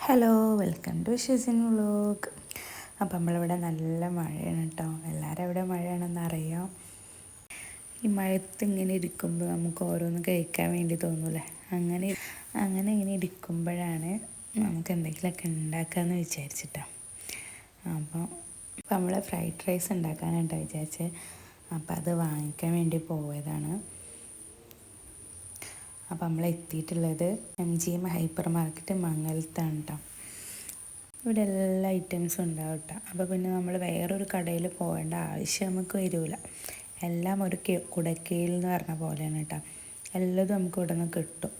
Hello welcome to Shisin vlog അപ്പം നമ്മളിവിടെ നല്ല മഴയാണ് കേട്ടോ എല്ലാവരും എവിടെ മഴയാണെന്ന് അറിയാം? ഈ മഴത്ത് ഇങ്ങനെ ഇരിക്കുമ്പോൾ നമുക്ക് ഓരോന്ന് കഴിക്കാൻ വേണ്ടി തോന്നൂലേ അങ്ങനെ അങ്ങനെ ഇങ്ങനെ ഇരിക്കുമ്പോഴാണ് നമുക്ക് എന്തെങ്കിലുമൊക്കെ ഉണ്ടാക്കാമെന്ന് വിചാരിച്ചിട്ടാണ് അപ്പോൾ അപ്പോൾ നമ്മൾ ഫ്രൈഡ് റൈസ് ഉണ്ടാക്കാനായിട്ടാണ് വിചാരിച്ചത് അപ്പോൾ അത് വാങ്ങിക്കാൻ വേണ്ടി പോയതാണ്. അപ്പോൾ നമ്മൾ എത്തിയിട്ടുള്ളത് M G M hyper market മംഗലത്താണ് കേട്ടോ ഇവിടെ എല്ലാ ഐറ്റംസും ഉണ്ടാവും കേട്ടോ അപ്പോൾ പിന്നെ നമ്മൾ വേറൊരു കടയിൽ പോകേണ്ട ആവശ്യം നമുക്ക് വരില്ല എല്ലാം ഒരു കുടക്കീൽ എന്ന് പറഞ്ഞ പോലെയാണ് കേട്ടോ എല്ലതും നമുക്ക് ഇവിടെ നിന്ന് കിട്ടും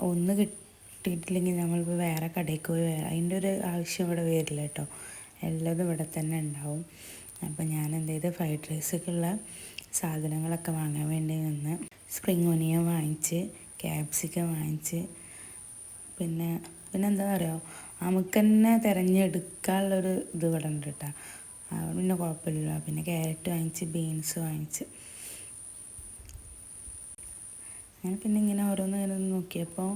ഒന്ന് കിട്ടിയിട്ടില്ലെങ്കിൽ നമ്മളിപ്പോൾ വേറെ കടയ്ക്ക് പോയി വേറെ അതിന്റെ ഒരു ആവശ്യം ഇവിടെ വരില്ല കേട്ടോ എല്ലതും ഇവിടെ തന്നെ ഉണ്ടാവും. അപ്പോൾ ഞാൻ എന്ത് ചെയ്ത് ഫ്രൈഡ് റൈസൊക്കെയുള്ള സാധനങ്ങളൊക്കെ വാങ്ങാൻ വേണ്ടി നിന്ന് സ്പ്രിങ് ഒനിയൻ വാങ്ങിച്ച് ക്യാപ്സിക്കം വാങ്ങിച്ച്. പിന്നെ പിന്നെ എന്താ പറയുക നമുക്ക് തന്നെ തിരഞ്ഞെടുക്കാനുള്ളൊരു ഇത് ഇവിടെ ഉണ്ട് കേട്ടോ പിന്നെ കുഴപ്പമില്ല പിന്നെ ക്യാരറ്റ് വാങ്ങിച്ച് ബീൻസ് വാങ്ങിച്ച്. അങ്ങനെ പിന്നെ ഇങ്ങനെ ഓരോന്ന് ഇങ്ങനെ നോക്കിയപ്പോൾ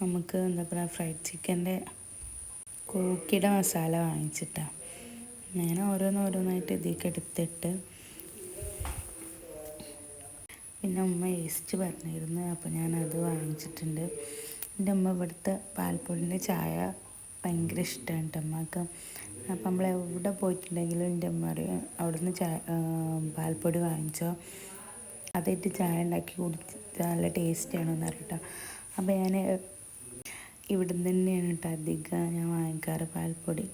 നമുക്ക് എന്താ പറയുക ഫ്രൈഡ് ചിക്കന്റെ കൂക്കിയുടെ മസാല വാങ്ങിച്ചിട്ടാണ് അങ്ങനെ ഓരോന്ന് ഓരോന്നായിട്ട് ഇതിലേക്ക് എടുത്തിട്ട് പിന്നെ ഉമ്മ ഈസ്റ്റ് പറഞ്ഞിരുന്നു അപ്പോൾ അത് വാങ്ങിച്ചിട്ടുണ്ട്. എന്റെ ഉമ്മ ഇവിടുത്തെ പാൽപ്പൊടിന്റെ ചായ ഭയങ്കര ഇഷ്ടമാണ് കേട്ടോ അമ്മയ്ക്ക് അപ്പം നമ്മൾ എവിടെ പോയിട്ടുണ്ടെങ്കിലും എന്റെ അമ്മ അറിയാം അവിടുന്ന് ചായ പാൽപ്പൊടി വാങ്ങിച്ചോ. അതായിട്ട് ചായ ഉണ്ടാക്കി കുടിച്ച് നല്ല ടേസ്റ്റിയാണെന്ന് അറിയട്ടോ അപ്പോൾ ഞാൻ ഇവിടുന്ന് തന്നെയാണ് കേട്ടോ അധികം ഞാൻ വാങ്ങിക്കാറ് പാൽപ്പൊടി.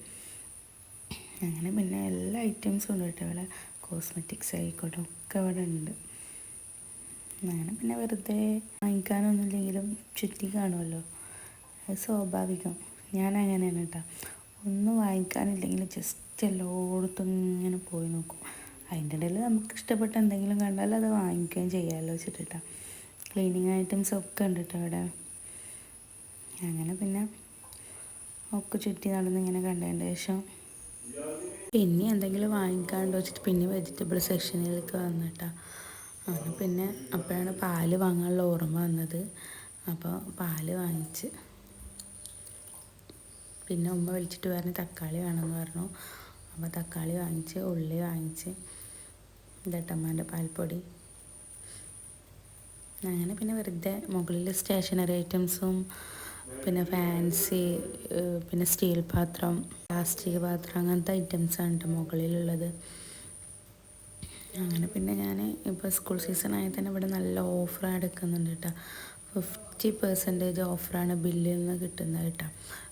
അങ്ങനെ പിന്നെ എല്ലാ ഐറ്റംസും ഉണ്ട് കേട്ടോ ഇവിടെ. കോസ്മെറ്റിക്സ് ആയിക്കോട്ടെ ഒക്കെ ഇവിടെ ഉണ്ട്. അങ്ങനെ പിന്നെ വെറുതെ വാങ്ങിക്കാനൊന്നുമില്ലെങ്കിലും ചുറ്റി കാണുമല്ലോ. അത് സ്വാഭാവികം. ഞാൻ അങ്ങനെയാണ് കേട്ടോ. ഒന്നും വാങ്ങിക്കാനില്ലെങ്കിൽ ജസ്റ്റ് എല്ലായിടത്തും ഇങ്ങനെ പോയി നോക്കും. അതിന്റെ ഇടയിൽ നമുക്ക് ഇഷ്ടപ്പെട്ട എന്തെങ്കിലും കണ്ടാൽ അത് വാങ്ങിക്കുകയും ചെയ്യാമല്ലോ വെച്ചിട്ടാ ക്ലീനിങ് ഐറ്റംസ് ഒക്കെ ഉണ്ട് കേട്ടോ അവിടെ. അങ്ങനെ പിന്നെ ഒക്കെ ചുറ്റി നടന്ന് ഇങ്ങനെ കണ്ടതിന്റെ ശേഷം പിന്നെ എന്തെങ്കിലും വാങ്ങിക്കാണ്ട് വെച്ചിട്ട് പിന്നെ വെജിറ്റബിൾ സെക്ഷനിലേക്ക് വന്നിട്ടാ അങ്ങനെ പിന്നെ അപ്പോഴാണ് പാൽ വാങ്ങാനുള്ള ഓർമ്മ വന്നത്. അപ്പോൾ പാൽ വാങ്ങിച്ച് പിന്നെ ഉമ്മ വിളിച്ചിട്ട് പറഞ്ഞ് തക്കാളി വേണമെന്ന് പറഞ്ഞു. അപ്പോൾ തക്കാളി വാങ്ങിച്ച് ഉള്ളി വാങ്ങിച്ച് ഇതട്ടമ്മേന്റെ പാൽപ്പൊടി. അങ്ങനെ പിന്നെ വെറുതെ മുകളിൽ സ്റ്റേഷനറി ഐറ്റംസും പിന്നെ ഫാൻസി പിന്നെ സ്റ്റീൽ പാത്രം പ്ലാസ്റ്റിക് പാത്രം അങ്ങനത്തെ ഐറ്റംസാണ് കേട്ടോ മുകളിലുള്ളത്. അങ്ങനെ പിന്നെ ഞാൻ ഇപ്പോൾ സ്കൂൾ സീസൺ ആയി തന്നെ ഇവിടെ നല്ല ഓഫർ എടുക്കുന്നുണ്ട് കേട്ടോ. ഫിഫ്റ്റി പെർസെന്റേജ് ഓഫറാണ് ബില്ലിൽ നിന്ന് കിട്ടുന്നത് കേട്ടോ.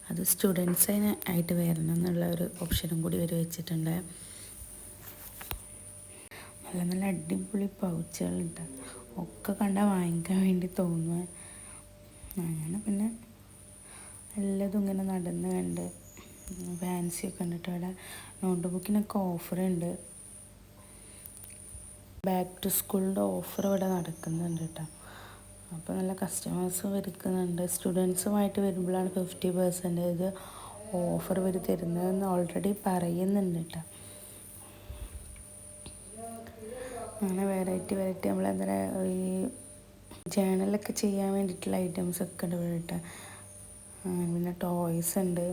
അത് സ്റ്റുഡൻസിന് ആയിട്ട് വരണം എന്നുള്ള ഒരു ഓപ്ഷനും കൂടി ഒരു വെച്ചിട്ടുണ്ട്. നല്ല നല്ല അടിപൊളി പൗച്ചുകളുണ്ട് ഒക്കെ കണ്ട വാങ്ങിക്കാൻ വേണ്ടി തോന്നുക അങ്ങനെ പിന്നെ എല്ലതും ഇങ്ങനെ നടന്ന് കണ്ട് ഫാൻസിയൊക്കെ കണ്ടിട്ട് അവിടെ നോട്ട് ബുക്കിനൊക്കെ ഓഫറുണ്ട് ബാക്ക് ടു സ്കൂളിന്റെ ഓഫർ ഇവിടെ നടക്കുന്നുണ്ട് കേട്ടോ അപ്പോൾ നല്ല കസ്റ്റമേഴ്സ് വരുക്കുന്നുണ്ട്. സ്റ്റുഡൻസുമായിട്ട് വരുമ്പോഴാണ് ഫിഫ്റ്റി പെർസെന്റേജ് ഓഫർ ഇവർ തരുന്നതെന്ന് ഓൾറെഡി പറയുന്നുണ്ട് കേട്ടോ അങ്ങനെ വെറൈറ്റി വെറൈറ്റി പറയുക ഈ ജേണലൊക്കെ ചെയ്യാൻ വേണ്ടിയിട്ടുള്ള ഐറ്റംസ് ഒക്കെ ഉണ്ട് ഇവിടെ പിന്നെ ടോയ്സ് ഉണ്ട്.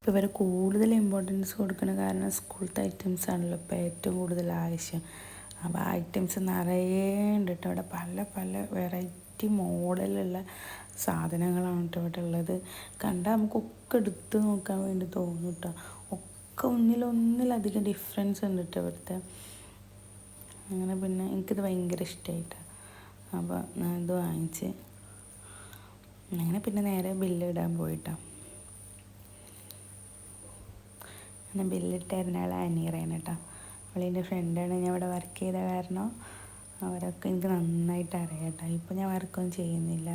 ഇപ്പോൾ ഇവർ കൂടുതൽ ഇമ്പോർട്ടൻസ് കൊടുക്കുന്ന കാരണം സ്കൂളത്തെ ഐറ്റംസ് ആണല്ലോ ഇപ്പോൾ ഏറ്റവും കൂടുതൽ ആവശ്യം. അപ്പോൾ ഐറ്റംസ് നിറയെ ഉണ്ട് കേട്ടോ ഇവിടെ പല പല വെറൈറ്റി മോഡലുള്ള സാധനങ്ങളാണ് കേട്ടോ ഇവിടെ ഉള്ളത്. കണ്ടാൽ നമുക്കൊക്കെ എടുത്ത് നോക്കാൻ വേണ്ടി തോന്നും കേട്ടോ ഒക്കെ ഒന്നിലൊന്നിലധികം ഡിഫറൻസ് ഉണ്ട് കേട്ടോ ഇവിടുത്തെ. അങ്ങനെ പിന്നെ എനിക്കിത് ഭയങ്കര ഇഷ്ടമായിട്ടാണ് അപ്പോൾ ഞാൻ ഇത് വാങ്ങിച്ച് അങ്ങനെ പിന്നെ നേരെ ബില്ല് ഇടാൻ പോയിട്ടാണ് അങ്ങനെ ബില്ലിട്ടായിരുന്ന ആൾ അനീറയാണ് കേട്ടോ അവളെന്റെ ഫ്രണ്ടാണ്. ഞാൻ ഇവിടെ വർക്ക് ചെയ്ത കാരണം അവരൊക്കെ എനിക്ക് നന്നായിട്ട് അറിയാം കേട്ടോ ഇപ്പം ഞാൻ വർക്കൊന്നും ചെയ്യുന്നില്ല.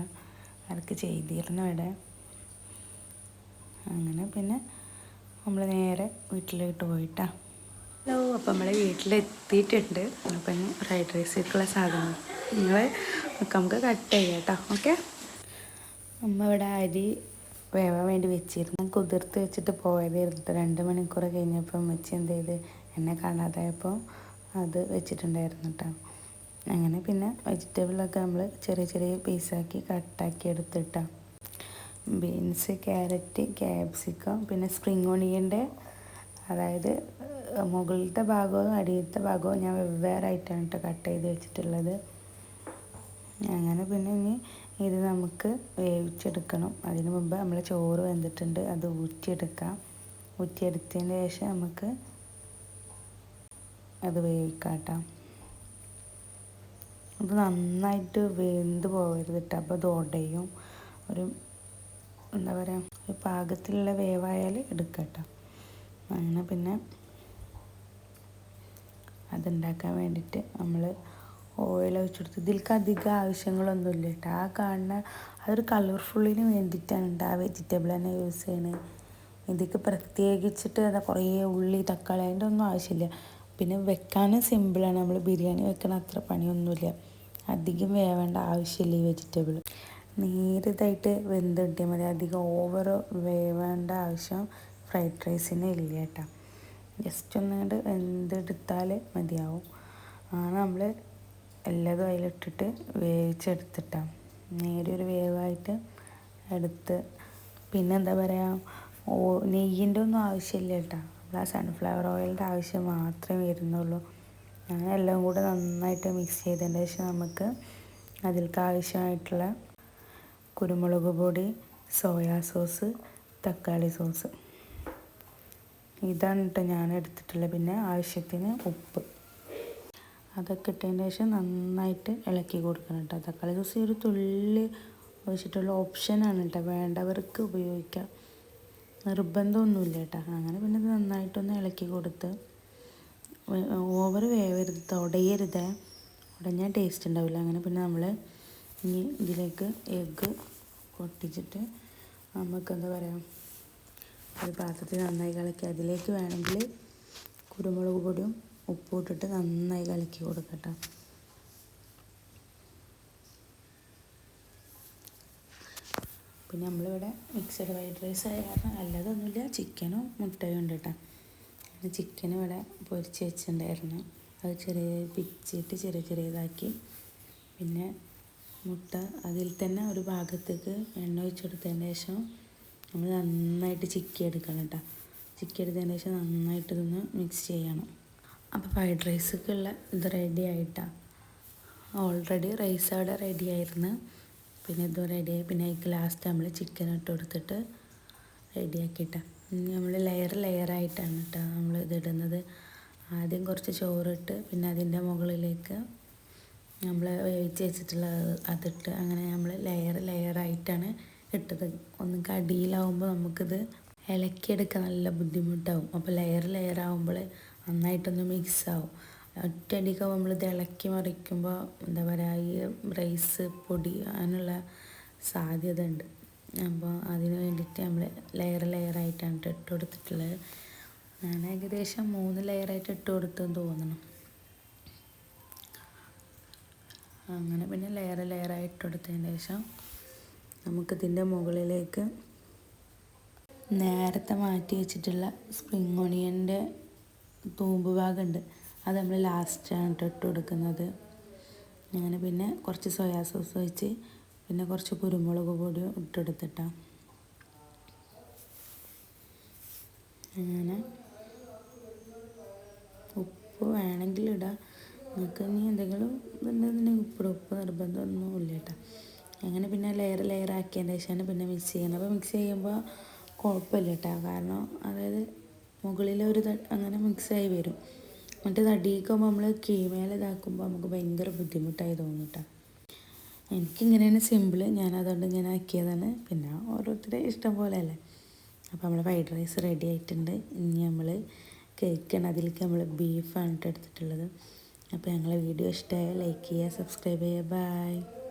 വർക്ക് ചെയ്തിരുന്നു ഇവിടെ. അങ്ങനെ പിന്നെ നമ്മൾ നേരെ വീട്ടിലോട്ട് പോയിട്ടാ. ഹലോ അപ്പം നമ്മളെ വീട്ടിലെത്തിയിട്ടുണ്ട്. അപ്പം ഫ്രൈഡ് റൈസിലേക്കുള്ള സാധനം. നിങ്ങൾ നമുക്ക് കട്ട് ചെയ്യാം കേട്ടോ ഓക്കെ? അമ്മ ഇവിടെ അരി വേവാൻ വേണ്ടി വെച്ചിരുന്നു. കുതിർത്ത് വെച്ചിട്ട് പോയതായിരുന്നു. രണ്ട് മണിക്കൂർ കഴിഞ്ഞപ്പോൾ വെച്ച് എന്ത് ചെയ്ത്? എന്നെ കാണാതായപ്പോൾ അത് വെച്ചിട്ടുണ്ടായിരുന്നു കേട്ടോ അങ്ങനെ പിന്നെ വെജിറ്റബിളൊക്കെ നമ്മൾ ചെറിയ ചെറിയ പീസാക്കി കട്ടാക്കി എടുത്തിട്ടാണ് ബീൻസ് ക്യാരറ്റ് ക്യാപ്സിക്കം പിന്നെ സ്പ്രിങ് ഒണിയന്റെ അതായത് മുകളിലത്തെ ഭാഗവും അടിയിലത്തെ ഭാഗവും ഞാൻ വെവ്വേറായിട്ടാണ് കേട്ടോ കട്ട് ചെയ്ത് വെച്ചിട്ടുള്ളത്. അങ്ങനെ പിന്നെ ഇനി ഇത് നമുക്ക് വേവിച്ചെടുക്കണം. അതിന് മുമ്പ് നമ്മൾ ചോറ് വെന്തിട്ടുണ്ട് അത് ഊറ്റിയെടുക്കാം. ഊറ്റിയെടുത്തതിന് ശേഷം നമുക്ക് അത് വേവിക്കാട്ടാം. അത് നന്നായിട്ട് വെന്ത് പോകരുത് കേട്ടോ അപ്പോൾ ഉടയും ഒരു എന്താ പറയുക ഒരു പാകത്തിലുള്ള വേവായാൽ എടുക്കട്ടോ. അങ്ങനെ പിന്നെ അതുണ്ടാക്കാൻ വേണ്ടിയിട്ട് നമ്മൾ ഓയിൽ ഒഴിച്ചെടുത്ത് ഇതിൽക്ക് അധികം ആവശ്യങ്ങളൊന്നുമില്ല കേട്ടോ. ആ കാണുന്ന അതൊരു കളർഫുള്ളിന് വേണ്ടിയിട്ടാണ് ആ വെജിറ്റബിൾ തന്നെ യൂസ് ചെയ്യണത് ഇതിക്ക് പ്രത്യേകിച്ചിട്ട് അതാ കുറേ ഉള്ളി തക്കാളി അതിന്റെ ഒന്നും ആവശ്യമില്ല. പിന്നെ വെക്കാനും സിമ്പിളാണ് നമ്മൾ ബിരിയാണി വെക്കണ അത്ര പണിയൊന്നുമില്ല. അധികം വേവേണ്ട ആവശ്യമില്ല ഈ വെജിറ്റബിൾ നേരിതായിട്ട് വെന്ത് കിട്ടിയാൽ മതി. അധികം ഓവർ വേവേണ്ട ആവശ്യം ഫ്രൈഡ് റൈസിന് ഇല്ല കേട്ടോ. ജസ്റ്റ് ഒന്നുകൊണ്ട് വെന്തെടുത്താൽ മതിയാവും. ആണ് നമ്മൾ എല്ലാതും അതിലിട്ടിട്ട് വേവിച്ചെടുത്തിട്ടാണ് നേരെ ഒരു വേവായിട്ട് എടുത്ത് പിന്നെ എന്താ പറയുക ഓ നെയ്യിന്റെ ഒന്നും ആവശ്യമില്ല കേട്ടോ. നമ്മൾ ആ സൺഫ്ലവർ ഓയിലിന്റെ ആവശ്യം മാത്രമേ വരുന്നുള്ളൂ. അങ്ങനെ എല്ലാം കൂടെ നന്നായിട്ട് മിക്സ് ചെയ്തതിന് ശേഷം നമുക്ക് അതിൽക്ക് ആവശ്യമായിട്ടുള്ള കുരുമുളക് പൊടി സോയാ സോസ് തക്കാളി സോസ് ഇതാണ് കേട്ടോ ഞാൻ എടുത്തിട്ടുള്ളത്. പിന്നെ ആവശ്യത്തിന് ഉപ്പ്. അതൊക്കെ ഇട്ടതിന് ശേഷം നന്നായിട്ട് ഇളക്കി കൊടുക്കണം കേട്ടോ. തക്കാളി ജ്യൂസ് ഒരു തുള്ളി ഒഴിച്ചിട്ടുള്ള ഓപ്ഷനാണ് കേട്ടോ. വേണ്ടവർക്ക് ഉപയോഗിക്കാം. നിർബന്ധമൊന്നുമില്ല കേട്ടോ. അങ്ങനെ പിന്നെ ഇത് നന്നായിട്ടൊന്ന് ഇളക്കി കൊടുത്ത് ഓവർ വേവരുത് ഉടയരുത് ഉടഞ്ഞാൽ ടേസ്റ്റ് ഉണ്ടാവില്ല. അങ്ങനെ പിന്നെ നമ്മൾ ഇനി ഇതിലേക്ക് എഗ്ഗ് പൊട്ടിച്ചിട്ട് നമുക്ക് എന്താ പറയുക ഒരു പാത്രത്തിൽ നന്നായി കളക്കി അതിലേക്ക് വേണമെങ്കിൽ കുരുമുളക് പൊടിയും ഉപ്പും ഇട്ടിട്ട് നന്നായി കലക്കി കൊടുക്കട്ടെ. പിന്നെ നമ്മളിവിടെ മിക്സഡ് വൈറ്റ് റൈസ് ആയ കാരണം അല്ലാതൊന്നുമില്ല. ചിക്കനും മുട്ടയും ഉണ്ട് കേട്ടോ ചിക്കൻ ഇവിടെ പൊരിച്ച് വെച്ചിട്ടുണ്ടായിരുന്നു. അത് ചെറിയ പിച്ചിട്ട് ചെറിയ ചെറിയതാക്കി. പിന്നെ മുട്ട അതിൽ തന്നെ ഒരു ഭാഗത്തേക്ക് എണ്ണ ഒഴിച്ച് കൊടുത്തതിന് ശേഷം നമ്മൾ നന്നായിട്ട് ചിക്കി എടുക്കണം കേട്ടോ ചിക്കി എടുത്തതിന് ശേഷം നന്നായിട്ട് ഇതൊന്ന് മിക്സ് ചെയ്യണം. അപ്പോൾ ഫ്രൈഡ് റൈസൊക്കെയുള്ള ഇത് റെഡി ആയിട്ടാണ് ഓൾറെഡി റൈസ് അവിടെ റെഡി ആയിരുന്നു. പിന്നെ ഇത് റെഡിയായി പിന്നെ അതിക്ക് ലാസ്റ്റ് നമ്മൾ ചിക്കൻ ഇട്ട് കൊടുത്തിട്ട് റെഡിയാക്കിയിട്ടാണ് നമ്മൾ ലെയർ ലെയറായിട്ടാണ് കേട്ടോ നമ്മൾ ഇതിടുന്നത് ആദ്യം കുറച്ച് ചോറിട്ട് പിന്നെ അതിന്റെ മുകളിലേക്ക് നമ്മൾ വേവിച്ച് വെച്ചിട്ടുള്ള അതിട്ട് അങ്ങനെ നമ്മൾ ലെയർ ലെയറായിട്ടാണ് ഇട്ടത്. ഒന്ന് കടിയിലാവുമ്പോൾ നമുക്കിത് ഇളക്കിയെടുക്കാൻ നല്ല ബുദ്ധിമുട്ടാവും. അപ്പോൾ ലെയർ ലെയർ ആവുമ്പോൾ നന്നായിട്ടൊന്ന് മിക്സ് ആവും ഒറ്റയടിക്ക് നമ്മൾ ഇളക്കി മറിക്കുമ്പോൾ എന്താ പറയുക ഈ റൈസ് പൊടി അതിനുള്ള സാധ്യത ഉണ്ട് അപ്പോൾ അതിന് വേണ്ടിയിട്ട് നമ്മൾ ലെയർ ലെയറായിട്ടാണ് ഇട്ട് കൊടുത്തിട്ടുള്ളത്. ഞാൻ ഏകദേശം മൂന്ന് ലെയറായിട്ട് ഇട്ട് കൊടുത്തെന്ന് തോന്നണം. അങ്ങനെ പിന്നെ ലെയർ ലെയറായി ഇട്ട് കൊടുത്തതിന് ശേഷം നമുക്കിതിന്റെ മുകളിലേക്ക് നേരത്തെ മാറ്റി വെച്ചിട്ടുള്ള സ്പ്രിങ് ഓണിയന്റെ തൂമ്പ് ഭാഗമുണ്ട്. അത് നമ്മൾ ലാസ്റ്റാണ് ഇട്ട് കൊടുക്കുന്നത്. അങ്ങനെ പിന്നെ കുറച്ച് സോയാ സോസ് ഒഴിച്ച് പിന്നെ കുറച്ച് കുരുമുളക് പൊടിയും ഇട്ടെടുത്തിട്ടാണ് അങ്ങനെ. ഉപ്പ് വേണമെങ്കിൽ ഇടാം. നിങ്ങൾക്ക് ഇനി എന്തെങ്കിലും ഇതുണ്ടെന്നുണ്ടെങ്കിൽ ഉപ്പിടും ഉപ്പ് നിർബന്ധമൊന്നും ഇല്ല കേട്ടോ. അങ്ങനെ പിന്നെ ലെയർ ലെയർ ആക്കിയതിന് ശേഷമാണ് പിന്നെ മിക്സ് ചെയ്യുന്നത്. അപ്പോൾ മിക്സ് ചെയ്യുമ്പോൾ കുഴപ്പമില്ല കേട്ടോ. കാരണം അതായത് മുകളിൽ ഒരു അങ്ങനെ മിക്സായി വരും. മറ്റേ തടിയിക്കുമ്പോൾ നമ്മൾ കീമേലെ ഇതാക്കുമ്പോൾ നമുക്ക് ഭയങ്കര ബുദ്ധിമുട്ടായി തോന്നും കേട്ടോ എനിക്കിങ്ങനെയാണ് സിമ്പിൾ ഞാൻ അതുകൊണ്ട് ഇങ്ങനെ ആക്കിയതാണ്. പിന്നെ ഓരോരുത്തരെ ഇഷ്ടം പോലെ അല്ലേ അപ്പോൾ നമ്മൾ ഫ്രൈഡ് റൈസ് റെഡി ആയിട്ടുണ്ട്. ഇനി നമ്മൾ കേക്കാണ് അതിലേക്ക് നമ്മൾ ബീഫാണ് എടുത്തിട്ടുള്ളത്. അപ്പോൾ ഞങ്ങളെ വീഡിയോ ഇഷ്ടമായ ലൈക്ക് ചെയ്യുക സബ്സ്ക്രൈബ് ചെയ്യുക. ബൈ